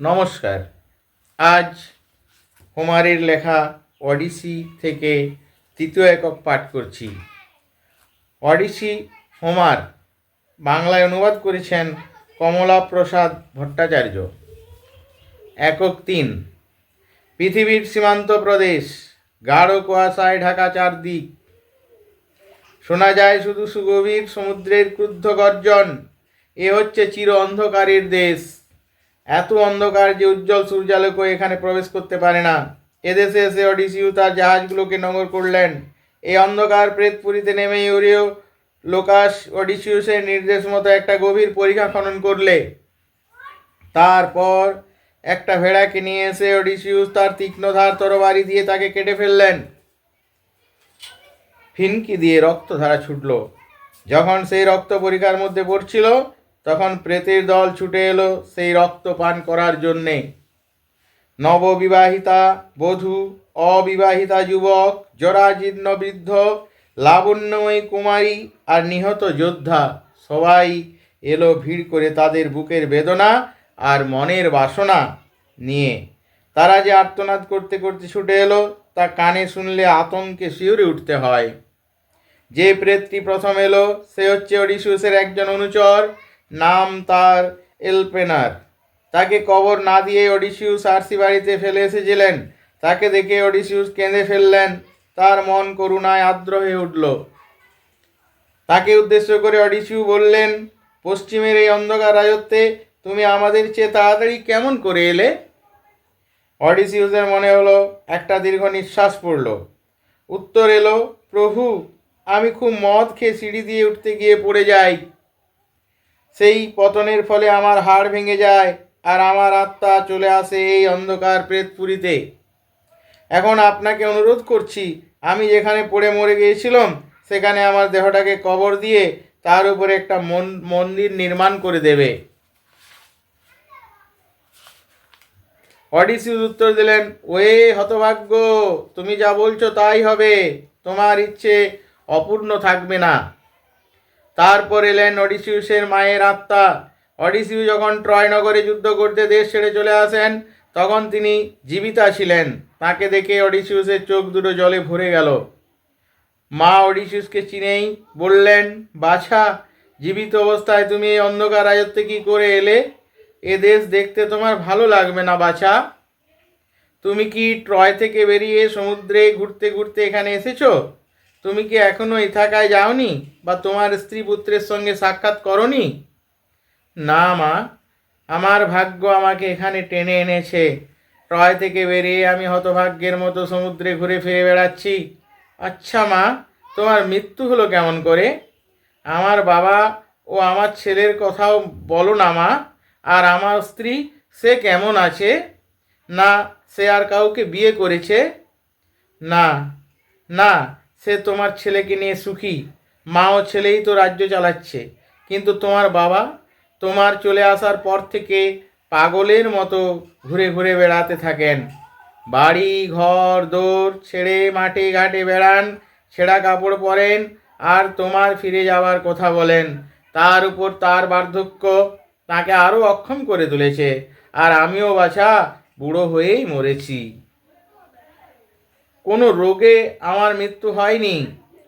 নমস্কার। আজ হোমারের লেখা অডিসি থেকে তৃতীয় একক পাঠ করছি। অডিসি হোমার বাংলায় অনুবাদ করেছেন কমলা প্রসাদ ভট্টাচার্য। একক তিন, পৃথিবীর সীমান্ত প্রদেশ, গাঢ় কুয়াশায় ঢাকা চারদিক। শোনা যায় শুধু সুগভীর সমুদ্রের ক্রুদ্ধ গর্জন, এ হচ্ছে চির অন্ধকারের দেশ। এত অন্ধকার যে উজ্জ্বল সূর্যালোকও এখানে প্রবেশ করতে পারে না। এদেশে এসে অডিসিউ তার জাহাজগুলোকে নগর করলেন। এই অন্ধকার প্রেতপুরীতে নেমে ইউরিও লোকাস অডিসিউসের নির্দেশ মতো একটা গভীর পরীক্ষা খনন করলে। তারপর একটা ভেড়াকে নিয়ে এসে অডিসিউস তার তীক্ষ্ণধার তরবারি দিয়ে তাকে কেটে ফেললেন। ফিনকি দিয়ে রক্তধারা ছুটল। যখন সেই রক্ত পরীক্ষার মধ্যে পড়ছিল তখন প্রেতের দল ছুটে এলো সেই রক্ত পান করার জন্যে। নববিবাহিতা বধূ, অবিবাহিতা যুবক জরাজীর্ণ বৃদ্ধ লাবণ্যময়ী কুমারী আর নিহত যোদ্ধা সবাই এলো ভিড় করে তাদের বুকের বেদনা আর মনের বাসনা নিয়ে। তারা যে আর্তনাদ করতে করতে ছুটে এলো তা কানে শুনলে আতঙ্কে শিউরে উঠতে হয়। যে প্রেতটি প্রথম এলো সে হচ্ছে অডিসিউসের একজন অনুচর নাম তার এলপেনার। তাকে কবর না দিয়ে অডিসিউস আরসি বাড়িতে ফেলে এসেছিলেন। তাকে দেখে অডিসিউস কেঁদে ফেললেন। তার মন করুণায় আর্দ্র হয়ে উঠল। তাকে উদ্দেশ্য করে অডিসিউ বললেন, পশ্চিমের এই অন্ধকার রাজত্বে তুমি আমাদের চেয়ে তাড়াতাড়ি কেমন করে এলে? অডিসিউসের মনে হলো, একটা দীর্ঘ নিঃশ্বাস পড়ল। উত্তর এলো, প্রভু, আমি খুব মদ খেয়ে সিঁড়ি দিয়ে উঠতে গিয়ে পড়ে যাই। সেই পতনের ফলে আমার হাড় ভেঙে যায় আর আমার আত্মা চলে আসে এই অন্ধকার প্রেতপুরীতে। এখন আপনাকে অনুরোধ করছি, আমি যেখানে পড়ে মরে গিয়েছিলাম, সেখানে আমার দেহটাকে কবর দিয়ে তার উপরে একটা মন- মন্দির নির্মাণ করে দেবে। অডিসিউস উত্তর দিলেন, ওয়ে হতভাগ্য, তুমি যা বলছো তাই হবে। তোমার ইচ্ছে অপূর্ণ থাকবে না। তারপর এলেন অডিসিউসের মায়ের আত্মা। অডিসিউ যখন ট্রয় নগরে যুদ্ধ করতে দেশ ছেড়ে চলে আসেন, তখন তিনি জীবিতা ছিলেন। তাকে দেখে অডিসিউসের চোখ দুটো জলে ভরে গেল। মা অডিসিউসকে চিনেই বললেন, বাছা, জীবিত অবস্থায় তুমি এই অন্ধকার রাজত্বে কি করে এলে? এ দেশ দেখতে তোমার ভালো লাগবে না, বাছা। তুমি কি ট্রয় থেকে বেরিয়ে সমুদ্রে ঘুরতে ঘুরতে এখানে এসেছ? তুমি কি এখনও ইথাকায় যাওনি? বা তোমার স্ত্রী পুত্রের সঙ্গে সাক্ষাৎ করনি? না, মা। আমার ভাগ্য আমাকে এখানে টেনে এনেছে। ট্রয় থেকে বেরিয়ে আমি হতভাগ্যের মতো সমুদ্রে ঘুরে ফিরে বেড়াচ্ছি। আচ্ছা মা, তোমার মৃত্যু হলো কেমন করে? আমার বাবা ও আমার ছেলের কথাও বলো না, মা। আর আমার স্ত্রী, সে কেমন আছে? না, সে আর কাউকে বিয়ে করেছে? না না সে তোমার ছেলেকে নিয়ে সুখী। মা ও ছেলেই তো রাজ্য চালাচ্ছে। কিন্তু তোমার বাবা তোমার চলে আসার পর থেকে পাগলের মতো ঘুরে ঘুরে বেড়াতে থাকেন। বাড়ি, ঘর দৌড় ছেড়ে মাঠে ঘাটে বেড়ান ছেঁড়া কাপড় পরেন, আর তোমার ফিরে যাওয়ার কথা বলেন। তার উপর তার বার্ধক্য তাকে আরও অক্ষম করে তুলেছে। আর আমিও বাছা, বুড়ো হয়েই মরেছি। কোনো রোগে আমার মৃত্যু হয়নি।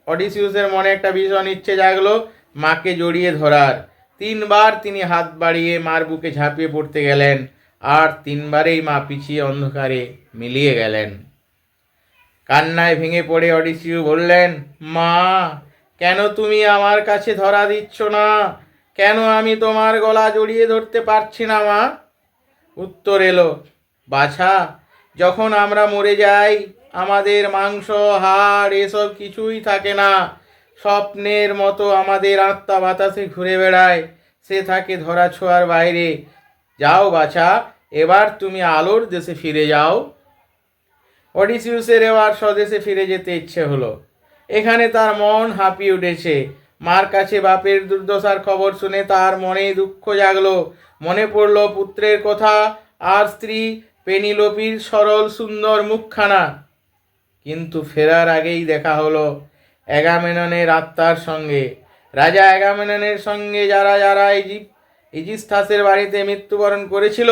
অডিসিউসের মনে একটা ভীষণ ইচ্ছে জাগলো মাকে জড়িয়ে ধরার। তিনবার তিনি হাত বাড়িয়ে মার বুকে ঝাঁপিয়ে পড়তে গেলেন আর তিনবারেই মা পিছিয়ে অন্ধকারে মিলিয়ে গেলেন। কান্নায় ভেঙে পড়ে অডিসিউ বললেন, মা, কেন তুমি আমার কাছে ধরা দিচ্ছ না? কেন আমি তোমার গলা জড়িয়ে ধরতে পারছি না, মা? উত্তর এলো, বাছা, যখন আমরা মরে যাই আমাদের মাংস, হাড়, এসব কিছুই থাকে না। স্বপ্নের মতো আমাদের আত্মা বাতাসে ঘুরে বেড়ায়, সে থাকে ধরা ছোঁয়ার বাইরে। যাও বাছা, এবার তুমি আলোর দেশে ফিরে যাও। অডিসিউসের এবার স্বদেশে ফিরে যেতে ইচ্ছে হলো। এখানে তার মন হাঁপিয়ে উঠেছে। মার কাছে বাপের দুর্দশার খবর শুনে তার মনে দুঃখ জাগলো। মনে পড়ল পুত্রের কথা, আর স্ত্রী পেনিলোপির সরল সুন্দর মুখখানা। কিন্তু ফেরার আগেই দেখা হলো অ্যাগামেননের আত্মার সঙ্গে। রাজা অ্যাগামেননের সঙ্গে যারা যারা ইজিপ ইজিস্থাসের বাড়িতে মৃত্যুবরণ করেছিল,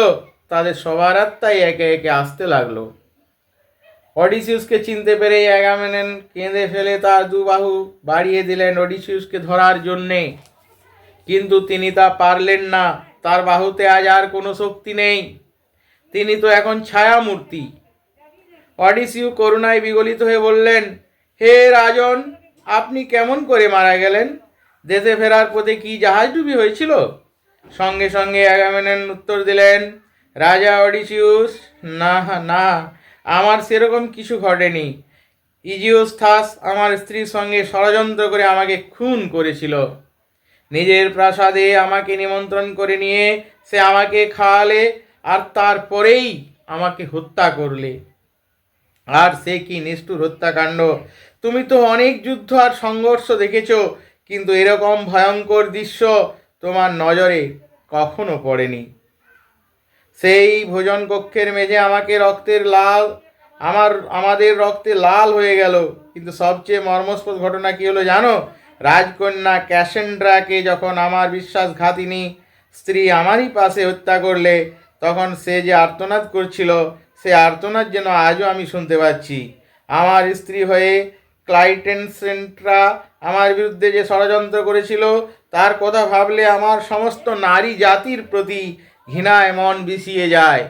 তাদের সবার আত্মাই একে একে আসতে লাগল। অডিসিউসকে চিনতে পেরে অ্যাগামেনেন কেঁদে ফেলে তার দু বাহু বাড়িয়ে দিলেন অডিসিউসকে ধরার জন্যে। কিন্তু তিনি তা পারলেন না, তার বাহুতে আজ আর কোনো শক্তি নেই। তিনি তো এখন ছায়ামূর্তি। অডিসিউ করুণায় বিগলিত হয়ে বললেন, হে রাজন, আপনি কেমন করে মারা গেলেন? দেশে ফেরার পথে কি জাহাজডুবি হয়েছিল? সঙ্গে সঙ্গে অ্যাগামেনেন উত্তর দিলেন, রাজা অডিসিউস, না না, আমার সেরকম কিছু ঘটেনি। ইজিওস্থাস আমার স্ত্রীর সঙ্গে ষড়যন্ত্র করে আমাকে খুন করেছিল। নিজের প্রাসাদে আমাকে নিমন্ত্রণ করে নিয়ে সে আমাকে খাওয়ালে আর তারপরেই আমাকে হত্যা করলে। আর সে কি নিষ্ঠুর হত্যাকাণ্ড? তুমি তো অনেক যুদ্ধ আর সংঘর্ষ দেখেছ, কিন্তু এরকম ভয়ঙ্কর দৃশ্য তোমার নজরে কখনো পড়েনি। সেই ভোজন কক্ষের মেঝে আমাকে রক্তের লাল, আমার, আমাদের রক্তে লাল হয়ে গেল। কিন্তু সবচেয়ে মর্মস্পদ ঘটনা কি হলো জানো? রাজকন্যা ক্যাসেন্ড্রাকে যখন আমার বিশ্বাসঘাতিনী স্ত্রী আমারই পাশে হত্যা করলে, তখন সে যে আর্তনাদ করছিল সে আর্তনাদ যেন আজও আমি শুনতে পাচ্ছি। আমার স্ত্রী হয়ে ক্লাইটেনসেন্ট্রা আমার বিরুদ্ধে যে ষড়যন্ত্র করেছিল, তার কথা ভাবলে আমার সমস্ত নারী জাতির প্রতি ঘৃণায় মন বিষিয়ে যায়।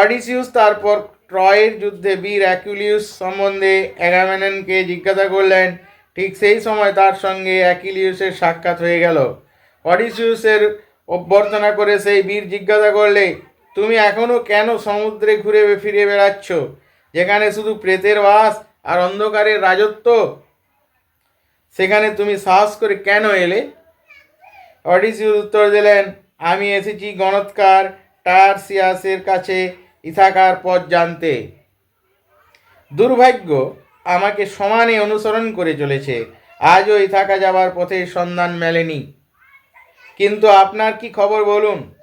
অডিসিউস তারপর ট্রয়ের যুদ্ধে বীর অ্যাকুলিউস সম্বন্ধে অ্যাগামেননকে জিজ্ঞাসা করলেন, ঠিক সেই সময় তার সঙ্গে অ্যাকিলিউসের সাক্ষাৎ হয়ে গেল। অডিসিউসের অভ্যর্থনা করে সেই বীর জিজ্ঞাসা করলে তুমি এখনও কেন সমুদ্রে ঘুরে ফিরে বেড়াচ্ছ? যেখানে শুধু প্রেতের বাস আর অন্ধকারের রাজত্ব। সেখানে তুমি সাহস করে কেন এলে? অডিসিউস উত্তর দিলেন, আমি এসেছি গণৎকার টার্সিয়াসের কাছে ইথাকার পথ জানতে। দুর্ভাগ্য আমাকে সমানে অনুসরণ করে চলেছে। আজও ইথাকা যাবার পথে সন্ধান মেলেনি। কিন্তু আপনার কি খবর বলুন?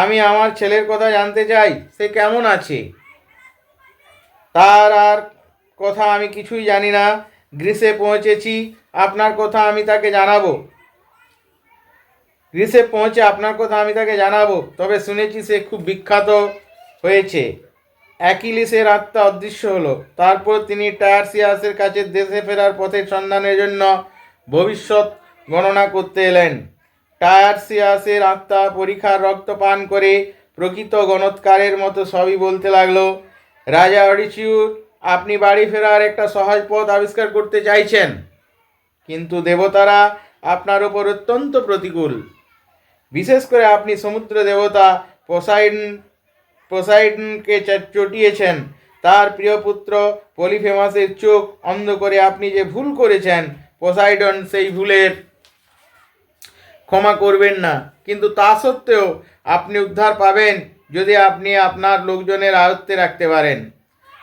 আমি আমার ছেলের কথা জানতে চাই, সে কেমন আছে? তার আর কথা আমি কিছুই জানি না। গ্রিসে পৌঁছেছি, আপনার কথা আমি তাকে জানাব। গ্রিসে পৌঁছে আপনার কথা আমি তাকে জানাব, তবে শুনেছি সে খুব বিখ্যাত হয়েছে। অ্যাকিলিসের আত্মা অদৃশ্য হলো। তারপর তিনি টায়ারসিয়াসের কাছে দেশে ফেরার পথের সন্ধানের জন্য ভবিষ্যৎ গণনা করতে এলেন। টায়ারসিয়াসের আত্মা, পরীক্ষার রক্ত পান করে প্রকৃত গণৎকারের মতো সবই বলতে লাগল। রাজা অরিচিউর, আপনি বাড়ি ফেরার একটা সহজ পথ আবিষ্কার করতে চাইছেন। কিন্তু দেবতারা আপনার ওপর অত্যন্ত প্রতিকূল। বিশেষ করে আপনি সমুদ্র দেবতা পোসাইডন পোসাইডনকে চটিয়েছেন। তার প্রিয় পুত্র পলিফেমাসের চোখ অন্ধ করে আপনি যে ভুল করেছেন, পোসাইডন সেই ভুলের ক্ষমা করবেন না। কিন্তু তা সত্ত্বেও আপনি উদ্ধার পাবেন যদি আপনি আপনার লোকজনের আয়ত্তে রাখতে পারেন।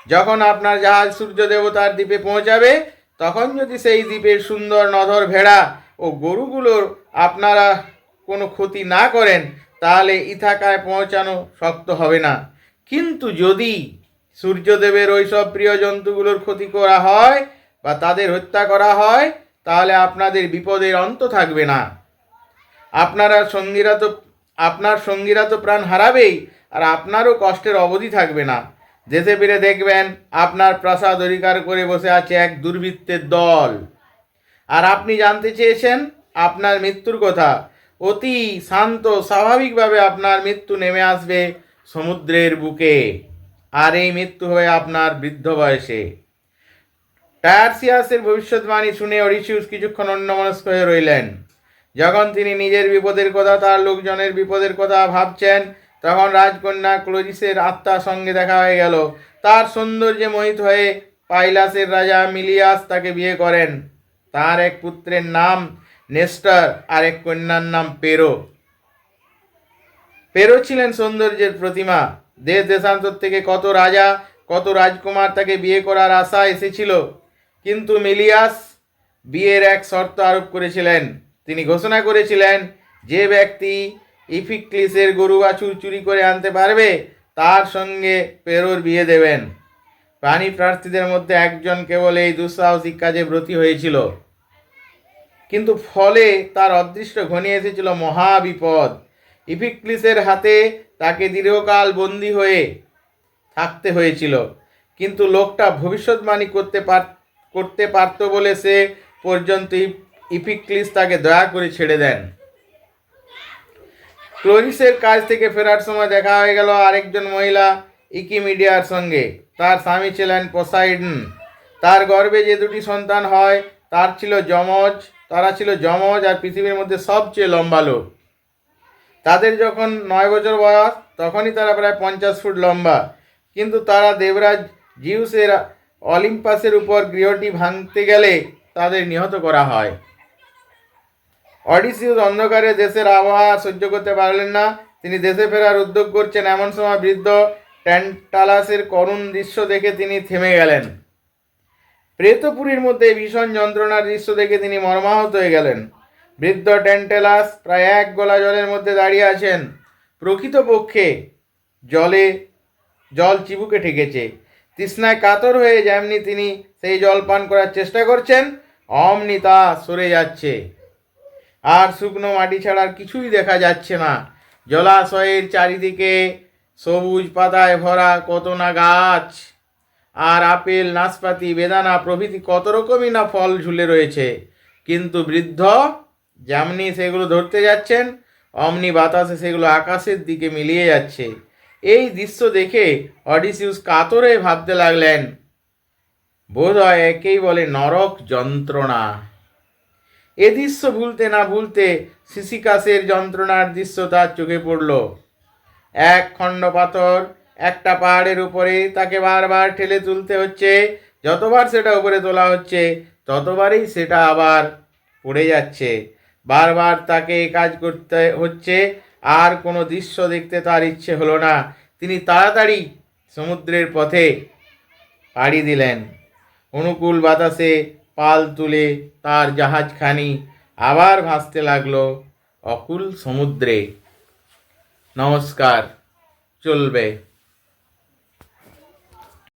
যখন আপনার জাহাজ সূর্য দেবতার দ্বীপে পৌঁছাবে, তখন যদি সেই দ্বীপের সুন্দর নধর ভেড়া ও গরুগুলোর আপনারা কোনো ক্ষতি না করেন, তাহলে ইথাকায় পৌঁছানো শক্ত হবে না। কিন্তু যদি সূর্যদেবের ওইসব প্রিয় জন্তুগুলোর ক্ষতি করা হয় বা তাদের হত্যা করা হয়, তাহলে আপনাদের বিপদের অন্ত থাকবে না। আপনারা সঙ্গীরা তো, আপনার সঙ্গীরা তো প্রাণ হারাবেই, আর আপনারও কষ্টের অবধি থাকবে না। দেশে ফিরে দেখবেন, আপনার প্রাসাদ অধিকার করে বসে আছে এক দুর্বৃত্তের দল। আর আপনি জানতে চেয়েছেন, আপনার মৃত্যুর কথা। অতি শান্ত, স্বাভাবিকভাবে আপনার মৃত্যু নেমে আসবে সমুদ্রের বুকে। আর এই মৃত্যু হবে আপনার বৃদ্ধ বয়সে। টায়ারসিয়াসের ভবিষ্যৎবাণী শুনে অরিসিউস কিছুক্ষণ অন্যমনস্ক হয়ে রইলেন। যখন তিনি নিজের বিপদের কথা, তার লোকজনের বিপদের কথা ভাবছেন, তখন রাজকন্যা ক্লোজিসের আত্মার সঙ্গে দেখা হয়ে গেল। তার সৌন্দর্যে মোহিত হয়ে পাইলাসের রাজা মিলিয়াস তাকে বিয়ে করেন। তার এক পুত্রের নাম নেস্টার আর এক কন্যার নাম পেরো। পেরো ছিলেন সৌন্দর্যের প্রতিমা। দেশ দেশান্তর থেকে কত রাজা, কত রাজকুমার তাকে বিয়ে করার আশা এসেছিল। কিন্তু মিলিয়াস বিয়ের এক শর্ত আরোপ করেছিলেন। তিনি ঘোষণা করেছিলেন, যে ব্যক্তি ইফিক্লিসের গরু বাছুর চুরি করে আনতে পারবে, তার সঙ্গে পেরোর বিয়ে দেবেন। প্রাণী প্রার্থীদের মধ্যে একজন কেবল এই দুঃসাহসিক কাজে ব্রতী হয়েছিল। কিন্তু ফলে তার অদৃষ্ট ঘনিয়ে এসেছিল মহাবিপদ ইফিক্লিসের হাতে তাকে দীর্ঘকাল বন্দী হয়ে থাকতে হয়েছিল। কিন্তু লোকটা ভবিষ্যৎবাণী করতে পার, করতে পারত বলে সে পর্যন্ত ইপ- ইফিক্লিস তাকে দয়া করে ছেড়ে দেন। ক্লোরিসের কাজ থেকে ফেরার সময় দেখা হয়ে গেল আরেকজন মহিলা ইকিমিডিয়ার সঙ্গে। তার স্বামী ছিলেন পোসাইডন। তার গর্ভে যে দুটি সন্তান হয়, তার ছিল যমজ, তারা ছিল যমজ আর পৃথিবীর মধ্যে সবচেয়ে লম্বা লোক। তাদের যখন নয় বছর বয়স, তখনই তারা প্রায় পঞ্চাশ ফুট লম্বা। কিন্তু তারা দেবরাজ জিউসের অলিম্পাসের উপর গৃহটি ভাঙতে গেলে তাদের নিহত করা হয়। অডিসিউস অন্ধকারে দেশের আবহাওয়া সহ্য করতে পারলেন না। তিনি দেশে ফেরার উদ্যোগ করছেন এমন সময় বৃদ্ধ ট্যান্টালাসের করুণ দৃশ্য দেখে তিনি থেমে গেলেন। প্রেতপুরীর মধ্যে ভীষণ যন্ত্রণার দৃশ্য দেখে তিনি মর্মাহত হয়ে গেলেন। বৃদ্ধ ট্যান্টেলাস প্রায় এক গোলা জলের মধ্যে দাঁড়িয়ে আছেন। প্রকৃতপক্ষে জলে জল চিবুকে ঠেকেছে। তৃষ্ণায় কাতর হয়ে যেমনি তিনি সেই জল পান করার চেষ্টা করছেন, অমনি তা সরে যাচ্ছে। আর শুকনো মাটি ছাড়া কিছুই দেখা যাচ্ছে না। জলাশয়ের চারিদিকে সবুজ পাতায় ভরা কত না গাছ। আর আপেল, নাশপাতি, বেদানা প্রভৃতি কত রকমই না ফল ঝুলে রয়েছে। কিন্তু বৃদ্ধ যেমনি সেগুলো ধরতে যাচ্ছেন, অমনি বাতাসে সেগুলো আকাশের দিকে মিলিয়ে যাচ্ছে। এই দৃশ্য দেখে অডিসিউস কাতরে ভাবতে লাগলেন বোধ হয় একেই বলে নরক যন্ত্রণা। এ দৃশ্য ভুলতে না ভুলতে সিসিকাসের যন্ত্রণার দৃশ্য তার চোখে পড়ল। এক খণ্ড পাথর একটা পাহাড়ের উপরে তাকে বারবার ঠেলে তুলতে হচ্ছে। যতবার সেটা উপরে তোলা হচ্ছে, ততবারই সেটা আবার পড়ে যাচ্ছে। বারবার তাকে কাজ করতে হচ্ছে, আর কোনো দৃশ্য দেখতে তার ইচ্ছে হলো না। তিনি তাড়াতাড়ি সমুদ্রের পথে পাড়ি দিলেন। অনুকূল বাতাসে পাল তুলে তার জাহাজখানি আবার ভাসতে লাগল অকুল সমুদ্রে। নমস্কার চলবে।